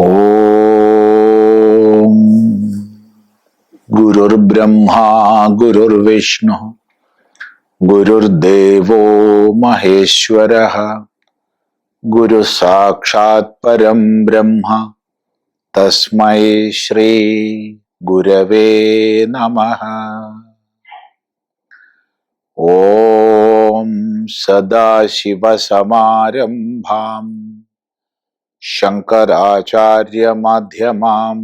ഓം. ഗുരുർ ഗുരുർബ്രഹ്മാ ഗുരുർവിഷ്ണു ഗുരുർദേവോ മഹേശ്വര ഗുരു സാക്ഷാത് പരം ബ്രഹ്മ തസ്മൈ ശ്രീ ഗുരവേ നമഃ. ഓം സദാശിവസമാരംഭാം ശങ്കരാചാര്യമധ്യമാം.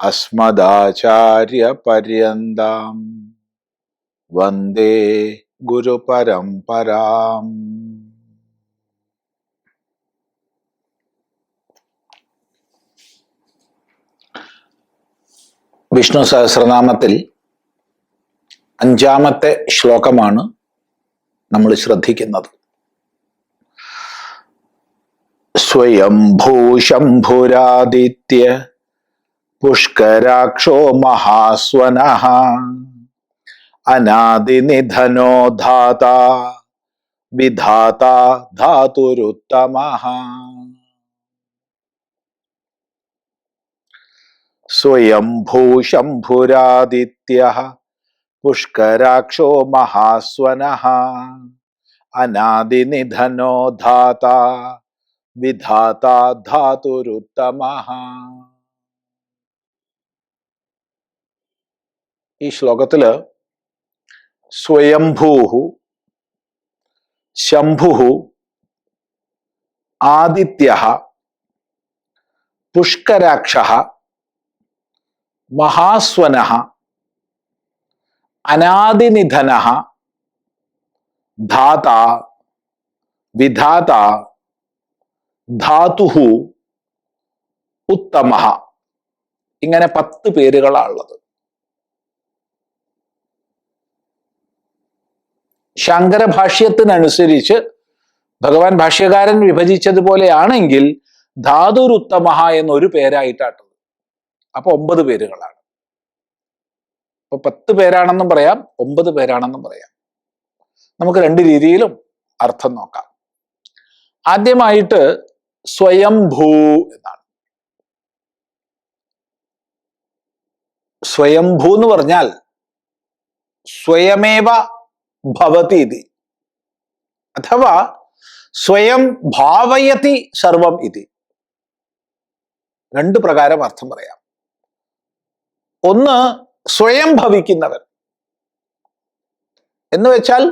അസ്മദാചാര്യപര്യന്താം. വന്ദേ ഗുരുപരംപരാം വിഷ്ണു സഹസ്രനാമത്തിൽ അഞ്ചാമത്തെ ശ്ലോകമാണ് നമ്മൾ ശ്രദ്ധിക്കുന്നത്. സ്വയംഭൂശംഭുരാദിത്യ പുഷ്കരാക്ഷോ മഹാസ്വന അനാദിനിധനോ ധാത വിധാത ധാതുരുത്തമ സ്വയംഭൂശംഭുരാദിത്യ പുഷ്കരാക്ഷോ മഹാസ്വന അനാദിനിധനോ ധാത വിധാത ധാതുരുത്തമ ഈ ശ്ലോകത്തിൽ സ്വയംഭൂഹു ശംഭു ആദിത്യ പുഷ്കരാക്ഷ മഹാസ്വന അനാദിനിധന ധാത വിധാത ധാതുഹു ഉത്തമ ഇങ്ങനെ പത്ത് പേരുകളാണുള്ളത്. ശങ്കര ഭാഷ്യത്തിനനുസരിച്ച് ഭഗവാൻ ഭാഷ്യകാരൻ വിഭജിച്ചതുപോലെയാണെങ്കിൽ ധാതുരുത്തമ എന്നൊരു പേരായിട്ടാട്ടത് അപ്പൊ ഒമ്പത് പേരുകളാണ്. അപ്പൊ പത്ത് പേരാണെന്നും പറയാം ഒമ്പത് പേരാണെന്നും പറയാം. നമുക്ക് രണ്ട് രീതിയിലും അർത്ഥം നോക്കാം. ആദ്യമായിട്ട് സ്വയംഭൂ എന്നാണ്. സ്വയംഭൂ എന്ന് പറഞ്ഞാൽ സ്വയമേവ ഭവതി ഇതി. അഥവാ സ്വയം ഭാവയതി സർവം ഇതി. രണ്ട് പ്രകാരം അർത്ഥം പറയാം. ഒന്ന് സ്വയം ഭവിക്കുന്നവൻ. എന്ന് വെച്ചാൽ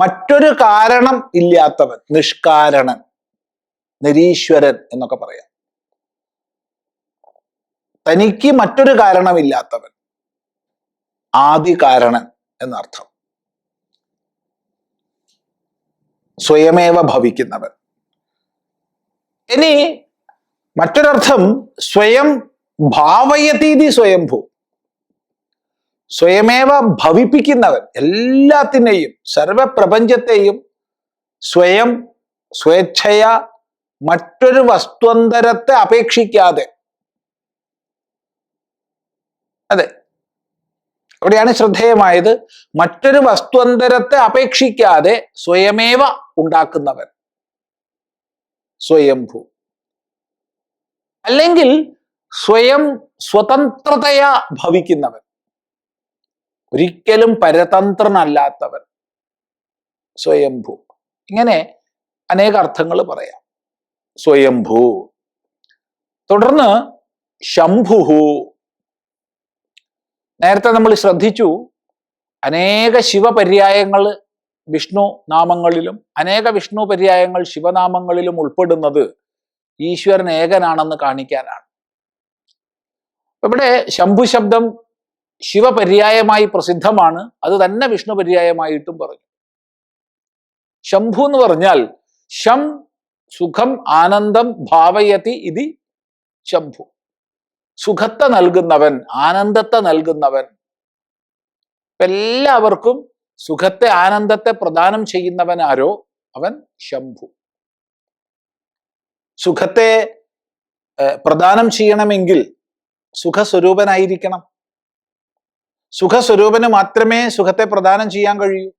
മറ്റൊരു കാരണം ഇല്ലാത്തവൻ നിഷ്കാരണൻ. നിരീശ്വരൻ എന്നൊക്കെ പറയാം. തനിക്ക് മറ്റൊരു കാരണമില്ലാത്തവൻ. ആദി കാരണൻ എന്നർത്ഥം. സ്വയമേവ ഭവിക്കുന്നവൻ. ഇനി മറ്റൊരർത്ഥം സ്വയം ഭാവയതീതി സ്വയംഭൂ. സ്വയമേവ ഭവിപ്പിക്കുന്നവൻ എല്ലാത്തിനെയും സർവപ്രപഞ്ചത്തെയും സ്വയം സ്വേച്ഛയ മറ്റൊരു വസ്തുവന്തരത്തെ അപേക്ഷിക്കാതെ. അതെ. അവിടെയാണ് ശ്രദ്ധേയമായത്. മറ്റൊരു വസ്തുവന്തരത്തെ അപേക്ഷിക്കാതെ സ്വയമേവ ഉണ്ടാക്കുന്നവൻ. സ്വയംഭൂ. അല്ലെങ്കിൽ സ്വയം സ്വതന്ത്രതയാ ഭവിക്കുന്നവൻ. ഒരിക്കലും പരതന്ത്രനല്ലാത്തവൻ. സ്വയംഭൂ. ഇങ്ങനെ അനേക അർത്ഥങ്ങൾ പറയാം. സ്വയംഭൂ. തുടർന്ന് ശംഭുഹു. നേരത്തെ നമ്മൾ ശ്രദ്ധിച്ചു അനേക ശിവപര്യായങ്ങൾ വിഷ്ണു നാമങ്ങളിലും അനേക വിഷ്ണു പര്യായങ്ങൾ ശിവനാമങ്ങളിലും ഉൾപ്പെടുന്നത് ഈശ്വരൻ ഏകനാണെന്ന് കാണിക്കാനാണ്. ഇവിടെ ശംഭു ശബ്ദം ശിവപര്യായമായി പ്രസിദ്ധമാണ് അത് തന്നെ വിഷ്ണു പര്യായമായിട്ടും പറഞ്ഞു. ശംഭു എന്ന് പറഞ്ഞാൽ ശം സുഖം ആനന്ദം ഭാവയതി ഇതി ശംഭു. സുഖത്തെ നൽകുന്നവൻ ആനന്ദത്തെ നൽകുന്നവൻ. എല്ലാവർക്കും സുഖത്തെ ആനന്ദത്തെ പ്രദാനം ചെയ്യുന്നവൻ ആരോ? അവൻ ശംഭു. സുഖത്തെ പ്രദാനം ചെയ്യണമെങ്കിൽ സുഖസ്വരൂപനായിരിക്കണം. സുഖസ്വരൂപന് മാത്രമേ സുഖത്തെ പ്രദാനം ചെയ്യാൻ കഴിയൂ.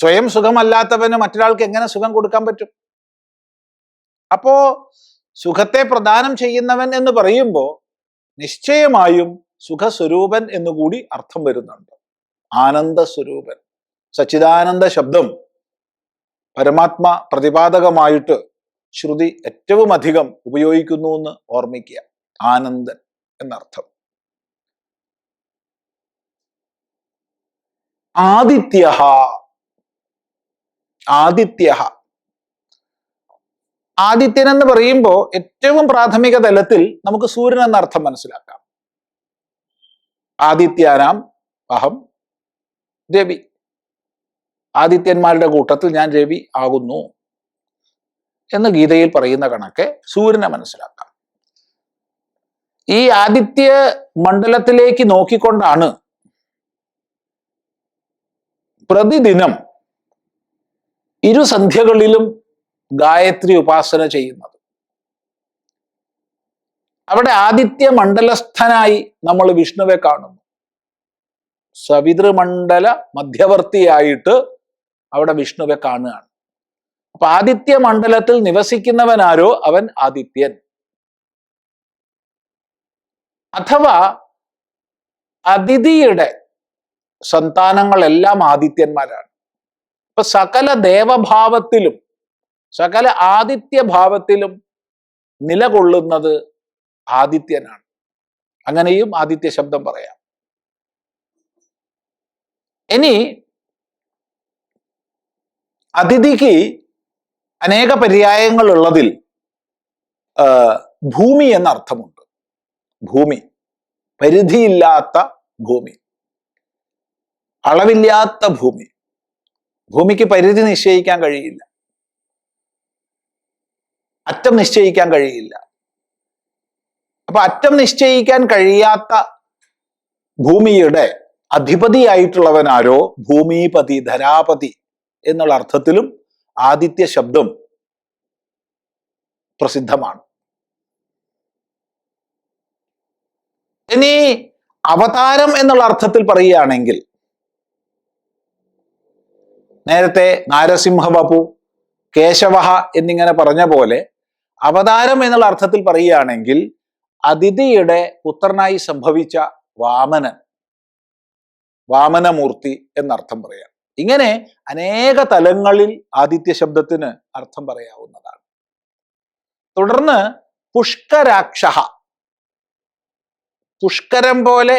സ്വയം സുഖമല്ലാത്തവന് മറ്റൊരാൾക്ക് എങ്ങനെ സുഖം കൊടുക്കാൻ പറ്റും? അപ്പോ സുഖത്തെ പ്രദാനം ചെയ്യുന്നവൻ എന്ന് പറയുമ്പോൾ നിശ്ചയമായും സുഖസ്വരൂപൻ എന്നുകൂടി അർത്ഥം വരുന്നുണ്ട്. ആനന്ദ സ്വരൂപൻ സച്ചിദാനന്ദ ശബ്ദം പരമാത്മ പ്രതിപാദകമായിട്ട് ശ്രുതി ഏറ്റവും അധികം ഉപയോഗിക്കുന്നു എന്ന് ഓർമ്മിക്കുക. ആനന്ദൻ എന്നർത്ഥം. ആദിത്യ ആദിത്യ ആദിത്യൻ എന്ന് പറയുമ്പോൾ ഏറ്റവും പ്രാഥമിക തലത്തിൽ നമുക്ക് സൂര്യൻ എന്ന അർത്ഥം മനസ്സിലാക്കാം. ആദിത്യാനാം അഹം രവി. ആദിത്യന്മാരുടെ കൂട്ടത്തിൽ ഞാൻ രവി ആകുന്നു എന്ന് ഗീതയിൽ പറയുന്ന കണക്കെ സൂര്യനെ മനസ്സിലാക്കാം. ഈ ആദിത്യ മണ്ഡലത്തിലേക്ക് നോക്കിക്കൊണ്ടാണ് പ്രതിദിനം ഇരു സന്ധ്യകളിലും ഗായത്രി ഉപാസന ചെയ്യുന്നത്. അവിടെ ആദിത്യ മണ്ഡലസ്ഥനായി നമ്മൾ വിഷ്ണുവെ കാണുന്നു. സവിതൃമണ്ഡല മധ്യവർത്തിയായിട്ട് അവിടെ വിഷ്ണുവെ കാണുകയാണ്. അപ്പൊ ആദിത്യ മണ്ഡലത്തിൽ നിവസിക്കുന്നവനാരോ അവൻ ആദിത്യൻ. അഥവാ അതിഥിയുടെ സന്താനങ്ങളെല്ലാം ആദിത്യന്മാരാണ്. ഇപ്പൊ സകല ദേവഭാവത്തിലും സകല ആദിത്യ ആദിത്യഭാവത്തിലും നിലകൊള്ളുന്നത് ആദിത്യനാണ്. അങ്ങനെയും ആദിത്യ ശബ്ദം പറയാം. ഇനി അതിഥിക്ക് അനേക പര്യായങ്ങൾ ഉള്ളതിൽ ഭൂമി എന്ന അർത്ഥമുണ്ട് ഭൂമി. പരിധിയില്ലാത്ത ഭൂമി. അളവില്ലാത്ത ഭൂമി. ഭൂമിക്ക് പരിധി നിശ്ചയിക്കാൻ കഴിയില്ല. അറ്റം നിശ്ചയിക്കാൻ കഴിയില്ല. അപ്പൊ അറ്റം നിശ്ചയിക്കാൻ കഴിയാത്ത ഭൂമിയുടെ അധിപതിയായിട്ടുള്ളവനാരോ ഭൂമിപതി ധരാപതി എന്നുള്ള അർത്ഥത്തിലും ആദിത്യ ശബ്ദം പ്രസിദ്ധമാണ്. ഇനി അവതാരം എന്നുള്ള അർത്ഥത്തിൽ പറയുകയാണെങ്കിൽ നേരത്തെ നാരസിംഹബപു കേശവഹ എന്നിങ്ങനെ പറഞ്ഞ പോലെ അവതാരം എന്നുള്ള അർത്ഥത്തിൽ പറയുകയാണെങ്കിൽ അതിഥിയുടെ പുത്രനായി സംഭവിച്ച വാമനൻ വാമനമൂർത്തി എന്നർത്ഥം പറയാം. ഇങ്ങനെ അനേക തലങ്ങളിൽ ആദിത്യ ശബ്ദത്തിന് അർത്ഥം പറയാവുന്നതാണ്. തുടർന്ന് പുഷ്കരാക്ഷ പുഷ്കരം പോലെ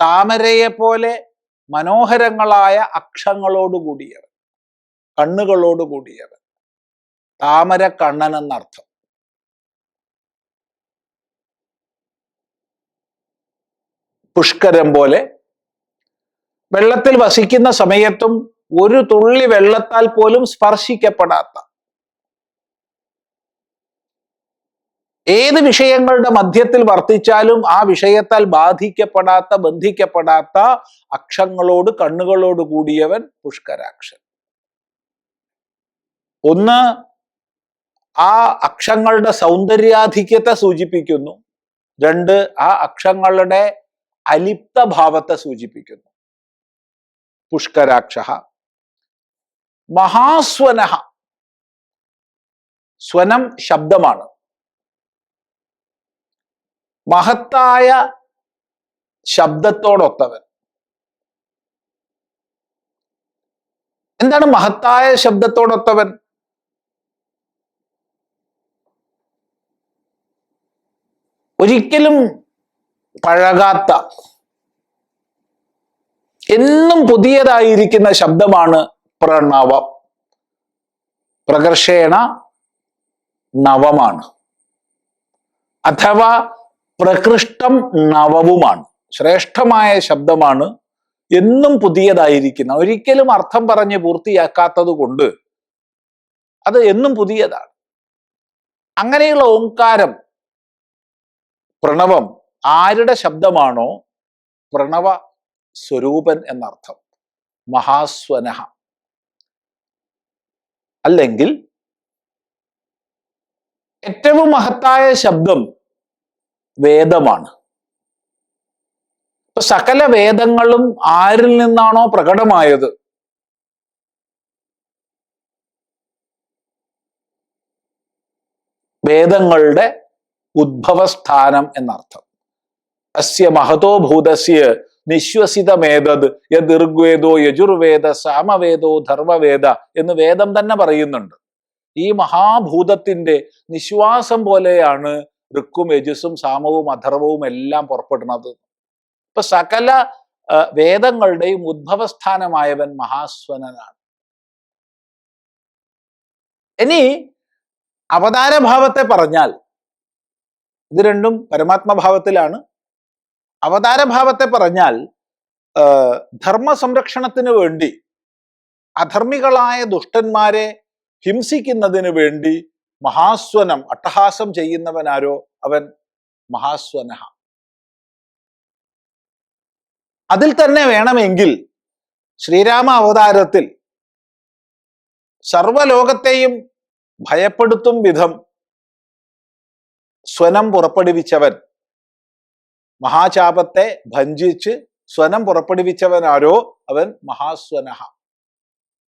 താമരയെ പോലെ മനോഹരങ്ങളായ അക്ഷങ്ങളോടുകൂടിയവൻ കണ്ണുകളോടുകൂടിയവൻ താമര കണ്ണൻ എന്നർത്ഥം. പുഷ്കരം പോലെ. വെള്ളത്തിൽ വസിക്കുന്ന സമയത്തും ഒരു തുള്ളി വെള്ളത്താൽ പോലും സ്പർശിക്കപ്പെടാത്ത. ഏത് വിഷയങ്ങളുടെ മധ്യത്തിൽ വർത്തിച്ചാലും ആ വിഷയത്താൽ ബാധിക്കപ്പെടാത്ത ബന്ധിക്കപ്പെടാത്ത അക്ഷങ്ങളോട് കണ്ണുകളോട് കൂടിയവൻ പുഷ്കരാക്ഷൻ. ഒന്ന് ആ അക്ഷങ്ങളുടെ സൗന്ദര്യാധിക്യത്തെ സൂചിപ്പിക്കുന്നു. രണ്ട് ആ അക്ഷങ്ങളുടെ അലിപ്ത ഭാവത്തെ സൂചിപ്പിക്കുന്നു. പുഷ്കരാക്ഷ മഹാസ്വനഹ സ്വനം ശബ്ദമാണ്. മഹത്തായ ശബ്ദത്തോടൊത്തവൻ. എന്താണ് മഹത്തായ ശബ്ദത്തോടൊത്തവൻ? ഒരിക്കലും പഴകാത്ത എന്നും പുതിയതായിരിക്കുന്ന ശബ്ദമാണ് പ്രണവം. പ്രകർഷേണ നവമാണ്. അഥവാ പ്രകൃഷ്ടം നവവുമാണ്. ശ്രേഷ്ഠമായ ശബ്ദമാണ് എന്നും പുതിയതായിരിക്കുന്ന. ഒരിക്കലും അർത്ഥം പറഞ്ഞ് പൂർത്തിയാക്കാത്തത് കൊണ്ട് അത് എന്നും പുതിയതാണ്. അങ്ങനെയുള്ള ഓംകാരം പ്രണവം ആരുടെ ശബ്ദമാണോ പ്രണവ സ്വരൂപൻ എന്നർത്ഥം. മഹാസ്വനഹ. അല്ലെങ്കിൽ ഏറ്റവും മഹത്തായ ശബ്ദം വേദമാണ്. ഇപ്പൊ സകല വേദങ്ങളും ആരിൽ നിന്നാണോ പ്രകടമായത്? വേദങ്ങളുടെ ഉദ്ഭവസ്ഥാനം എന്നർത്ഥം. അസ്യ മഹതോ ഭൂതസ്യ നിശ്വസിതമേതത് യദുർവേദോ യജുർവേദ സാമവേദോ ധർമ്മവേദ എന്ന് വേദം തന്നെ പറയുന്നുണ്ട്. ഈ മഹാഭൂതത്തിന്റെ നിശ്വാസം പോലെയാണ് ഋക്കും യജുസും സാമവും അധർവവും എല്ലാം പുറപ്പെടുന്നത്. ഇപ്പൊ സകല വേദങ്ങളുടെയും ഉദ്ഭവസ്ഥാനമായവൻ മഹാസ്വനനാണ്. ഇനി അവതാരഭാവത്തെ പറഞ്ഞാൽ ഇത് രണ്ടും പരമാത്മഭാവത്തിലാണ്. അവതാരഭാവത്തെ പറഞ്ഞാൽ ധർമ്മ സംരക്ഷണത്തിന് വേണ്ടി അധർമ്മികളായ ദുഷ്ടന്മാരെ ഹിംസിക്കുന്നതിന് വേണ്ടി മഹാസ്വനം അട്ടഹാസം ചെയ്യുന്നവനാരോ അവൻ മഹാസ്വനഹ. അതിൽ തന്നെ വേണമെങ്കിൽ ശ്രീരാമ അവതാരത്തിൽ സർവലോകത്തെയും ഭയപ്പെടുത്തും വിധം സ്വനം പുറപ്പെടുവിച്ചവൻ മഹാചാപത്തെ ഭഞ്ചിച്ച് സ്വനം പുറപ്പെടുവിച്ചവനാരോ അവൻ മഹാസ്വനഹ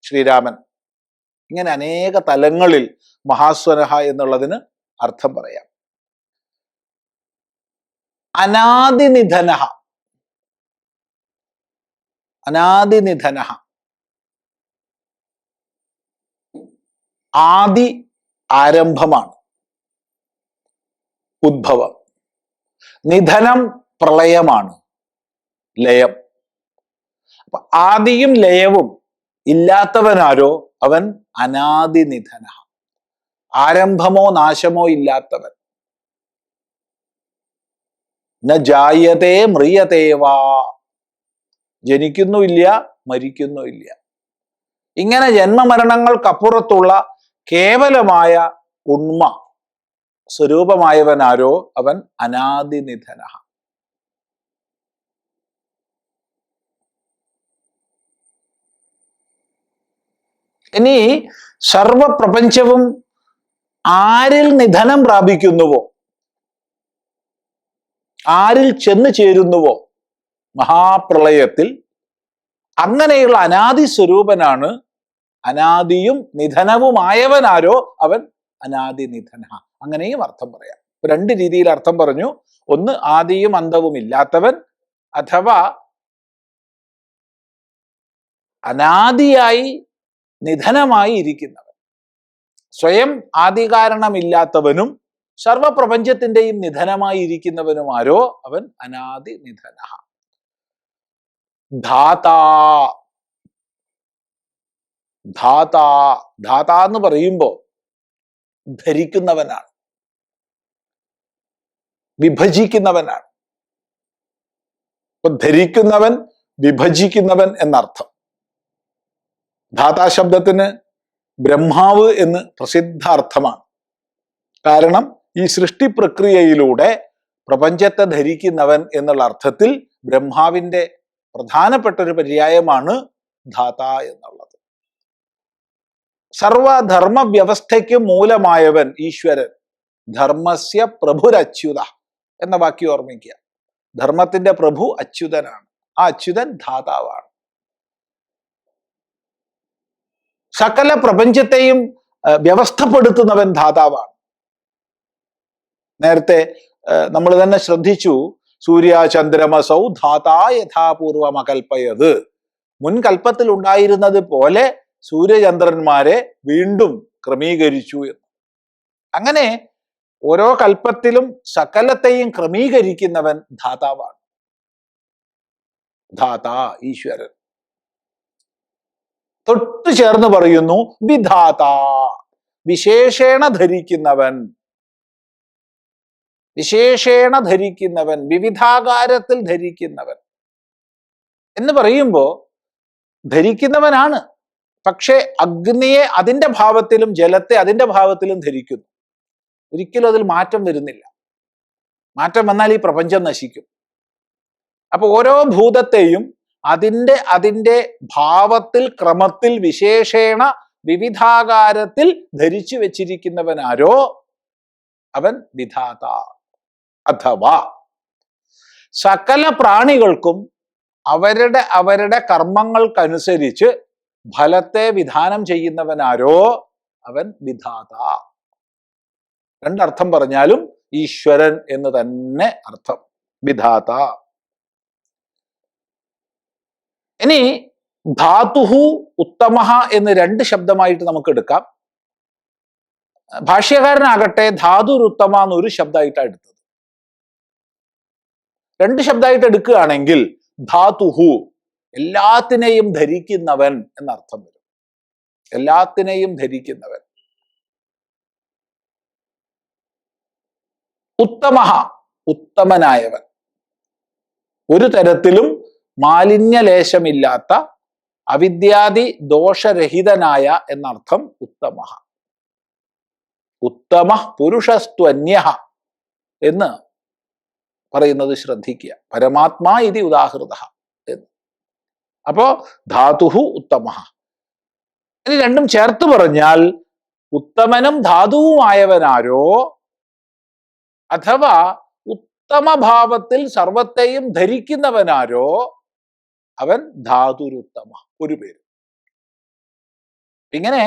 ശ്രീരാമൻ. ഇങ്ങനെ അനേക തലങ്ങളിൽ മഹാസ്വനഹ എന്നുള്ളതിന് അർത്ഥം പറയാം. അനാദിനിധന അനാദിനിധന ആദി ആരംഭമാണ് ഉദ്ഭവം. നിധനം പ്രളയമാണ്. ലയം. അപ്പൊ ആദിയും ലയവും ഇല്ലാത്തവനാരോ? അവൻ അനാദിനിധന ആരംഭമോ നാശമോ ഇല്ലാത്തവൻ. ന ജായതേ മ്രിയതേവാ ജനിക്കുന്നുമില്ല മരിക്കുന്നുമില്ല ഇങ്ങനെ ജന്മമരണങ്ങൾക്കപ്പുറത്തുള്ള കേവലമായ ഉണ്മ സ്വരൂപമായവനാരോ അവൻ അനാദിനിധന. ഇനി സർവപ്രപഞ്ചവും ആരിൽ നിധനം പ്രാപിക്കുന്നുവോ? ആരിൽ ചെന്നു ചേരുന്നുവോ? മഹാപ്രളയത്തിൽ അങ്ങനെയുള്ള അനാദി സ്വരൂപനാണ് അനാദിയും നിധനവുമായവനാരോ അവൻ അനാദി നിധന അങ്ങനെയും അർത്ഥം പറയാം. രണ്ട് രീതിയിൽ അർത്ഥം പറഞ്ഞു. ഒന്ന് ആദിയും അന്തവും ഇല്ലാത്തവൻ അഥവാ അനാദിയായി നിധനമായി ഇരിക്കുന്നവൻ. സ്വയം ആദികാരണമില്ലാത്തവനും സർവപ്രപഞ്ചത്തിന്റെയും നിധനമായി ഇരിക്കുന്നവനും ആരോ? അവൻ അനാദി നിധന ധാതാ. ധാതാ. ധാതാ എന്ന് പറയുമ്പോ ധരിക്കുന്നവനാണ്. വിഭജിക്കുന്നവനാണ്. അപ്പൊ ധരിക്കുന്നവൻ വിഭജിക്കുന്നവൻ എന്നർത്ഥം. ധാതാ ശബ്ദത്തിന് ബ്രഹ്മാവ് എന്ന് പ്രസിദ്ധാർത്ഥമാണ്. കാരണം ഈ സൃഷ്ടി പ്രക്രിയയിലൂടെ പ്രപഞ്ചത്തെ ധരിക്കുന്നവൻ എന്നുള്ള അർത്ഥത്തിൽ ബ്രഹ്മാവിന്റെ പ്രധാനപ്പെട്ട ഒരു പര്യായമാണ് ധാത എന്നുള്ളത്. സർവധർമ്മ വ്യവസ്ഥയ്ക്ക് മൂലമായവൻ ഈശ്വരൻ. ധർമ്മസ്യ പ്രഭുരച്യുത. എന്ന വാക്യം ഓർമ്മിക്കുക. ധർമ്മത്തിന്റെ പ്രഭു അച്യുതനാണ്. ആ അച്യുതൻ ധാതാവാണ്. സകല പ്രപഞ്ചത്തെയും വ്യവസ്ഥപ്പെടുത്തുന്നവൻ ധാതാവാണ്. നേരത്തെ നമ്മൾ തന്നെ ശ്രദ്ധിച്ചു സൂര്യ ചന്ദ്രമസൗ ധാതാ യഥാപൂർവം അകൽപ്പയത് മുൻകൽപ്പത്തിൽ ഉണ്ടായിരുന്നത് പോലെ സൂര്യചന്ദ്രന്മാരെ വീണ്ടും ക്രമീകരിച്ചു എന്ന്. അങ്ങനെ ഓരോ കൽപ്പത്തിലും സകലത്തെയും ക്രമീകരിക്കുന്നവൻ ധാതാവാണ്. ധാതാ ഈശ്വരൻ. തൊട്ടു ചേർന്ന് പറയുന്നു വിധാത വിശേഷേണ ധരിക്കുന്നവൻ. വിശേഷേണ ധരിക്കുന്നവൻ വിവിധാകാരത്തിൽ ധരിക്കുന്നവൻ. എന്ന് പറയുമ്പോ ധരിക്കുന്നവനാണ്. പക്ഷേ അഗ്നിയെ അതിന്റെ ഭാവത്തിലും ജലത്തെ അതിന്റെ ഭാവത്തിലും ധരിക്കുന്നു. ഒരിക്കലും അതിൽ മാറ്റം വരുന്നില്ല. മാറ്റം വന്നാൽ ഈ പ്രപഞ്ചം നശിക്കും. അപ്പൊ ഓരോ ഭൂതത്തെയും അതിന്റെ അതിന്റെ ഭാവത്തിൽ ക്രമത്തിൽ വിശേഷേണ വിവിധാകാരത്തിൽ ധരിച്ചു വെച്ചിരിക്കുന്നവനാരോ? അവൻ വിധാത അഥവാ. സകല പ്രാണികൾക്കും അവരുടെ അവരുടെ കർമ്മങ്ങൾക്കനുസരിച്ച് ഫലത്തെ വിധാനം ചെയ്യുന്നവനാരോ? അവൻ വിധാത. രണ്ടർത്ഥം പറഞ്ഞാലും ഈശ്വരൻ എന്ന് തന്നെ അർത്ഥം. വിധാത. ഇനി ധാതുഹു ഉത്തമഹ എന്ന് രണ്ട് ശബ്ദമായിട്ട് നമുക്ക് എടുക്കാം. ഭാഷ്യകാരനാകട്ടെ ധാതുരുത്തമ എന്നൊരു ശബ്ദമായിട്ടാണ് എടുത്തത്. രണ്ട് ശബ്ദമായിട്ട് എടുക്കുകയാണെങ്കിൽ ധാതുഹു എല്ലാത്തിനെയും ധരിക്കുന്നവൻ എന്നർത്ഥം വരും. എല്ലാത്തിനെയും ധരിക്കുന്നവൻ. ഉത്തമഹ ഉത്തമനായവൻ. ഒരു തരത്തിലും മാലിന്യലേശമില്ലാത്ത അവിദ്യാദി ദോഷരഹിതനായ എന്നർത്ഥം ഉത്തമ ഉത്തമ പുരുഷസ്ത്വന്യ എന്ന് പറയുന്നത് ശ്രദ്ധിക്കുക. പരമാത്മാ ഇതി ഉദാഹൃത എന്ന്. അപ്പോ ധാതുഹു ഉത്തമ ഇനി രണ്ടും ചേർത്ത് പറഞ്ഞാൽ ഉത്തമനും ധാതുവുമായവനാരോ അഥവാ ഉത്തമഭാവത്തിൽ സർവത്തെയും ധരിക്കുന്നവനാരോ അവൻ ധാതുരുത്തമ ഒരു പേര്. ഇങ്ങനെ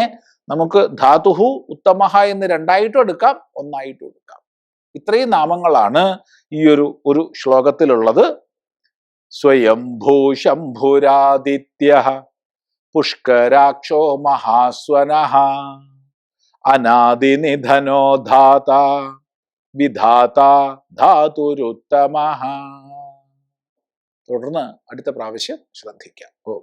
നമുക്ക് ധാതുഹു ഉത്തമഹ എന്ന് രണ്ടായിട്ടും എടുക്കാം ഒന്നായിട്ടും എടുക്കാം. ഇത്രയും നാമങ്ങളാണ് ഈ ഒരു ഒരു ശ്ലോകത്തിലുള്ളത്. സ്വയംഭൂ ശംഭുരാദിത്യ പുഷ്കരാക്ഷോ മഹാസ്വന അനാദിനിധനോ ധാത വിധാത ധാതുരുത്തമ. തുടർന്ന് അടുത്ത പ്രാവശ്യം ശ്രദ്ധിക്കാം. ഓ.